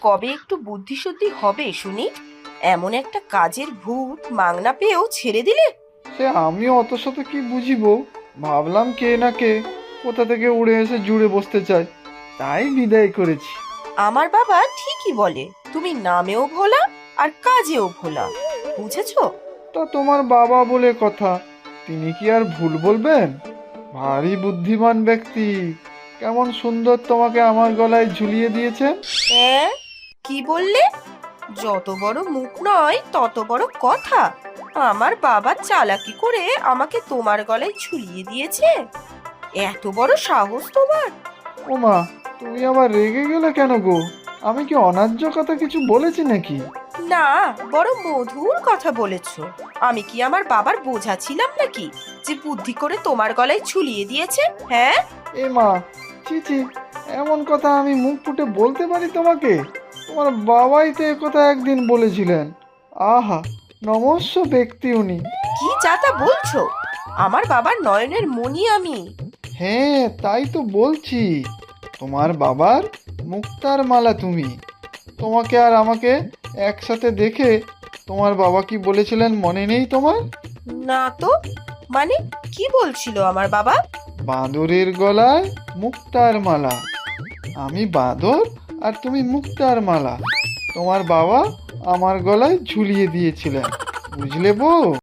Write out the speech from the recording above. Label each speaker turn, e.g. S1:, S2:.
S1: কবে একটু বুদ্ধিশুদ্ধি হবে শুনি? এমন একটা কাজের ভূত মাংনা পেয়েও ছেড়ে দিলে?
S2: সে আমি অত শত কি বুঝিব? ভাবলাম কে না কে কোথা থেকে উড়ে এসে জুড়ে বসতে চায় তাই বিদায় করেছি।
S1: আমার বাবা ঠিকই বলে তুমি নামেও ভোলা আর কাজেও ভোলা বুঝেছ?
S2: তা তোমার বাবা বলে কথা তিনি কি আর ভুল বলবেন? ভারী বুদ্ধিমান ব্যক্তি কেমন সুন্দর তোমাকে আমার গলায় ঝুলিয়ে দিয়েছেন?
S1: হ্যাঁ কি বললে? যত বড় মুখ নয় তত বড় কথা। আমার বাবা চালাকি করে আমাকে তোমার গলায় ঝুলিয়ে দিয়েছে। এত বড় সাহস তোমার।
S2: ওমা তুমি আবার রেগে গেলে কেন গো? আমি কি অন্যায্য কথা কিছু বলেছি নাকি?
S1: না বড় মধুর কথা বলেছ। আমি কি আমার বাবার বোঝা ছিলাম নাকি? যে বুদ্ধি করে তোমার গলায় ঝুলিয়ে দিয়েছে হ্যাঁ?
S2: এ মা ছি ছি এমন কথা আমি মুখ ফুটে বলতে পারি তোমাকে? তোমার বাবাই তো কথা একদিন বলেছিলেন। আহা নমস্য ব্যক্তি উনি।
S1: কি যাতা বলছো? আমার বাবার নয়নের মনি আমি।
S2: হ্যাঁ তাই তো বলছি। তোমার বাবার মুক্তার মালা তুমি। তোমাকে আর আমাকে একসাথে দেখে তোমার বাবা কি বলেছিলেন মনে নেই তোমার?
S1: না তো মানে কি বলছিল আমার বাবা?
S2: বাঁদরের গলায় মুক্তার মালা। আমি বাঁদর আর তুমি মুক্তার মালা। তোমার বাবা আমার গলায় ঝুলিয়ে দিয়েছিলেন। বুঝলে বউ?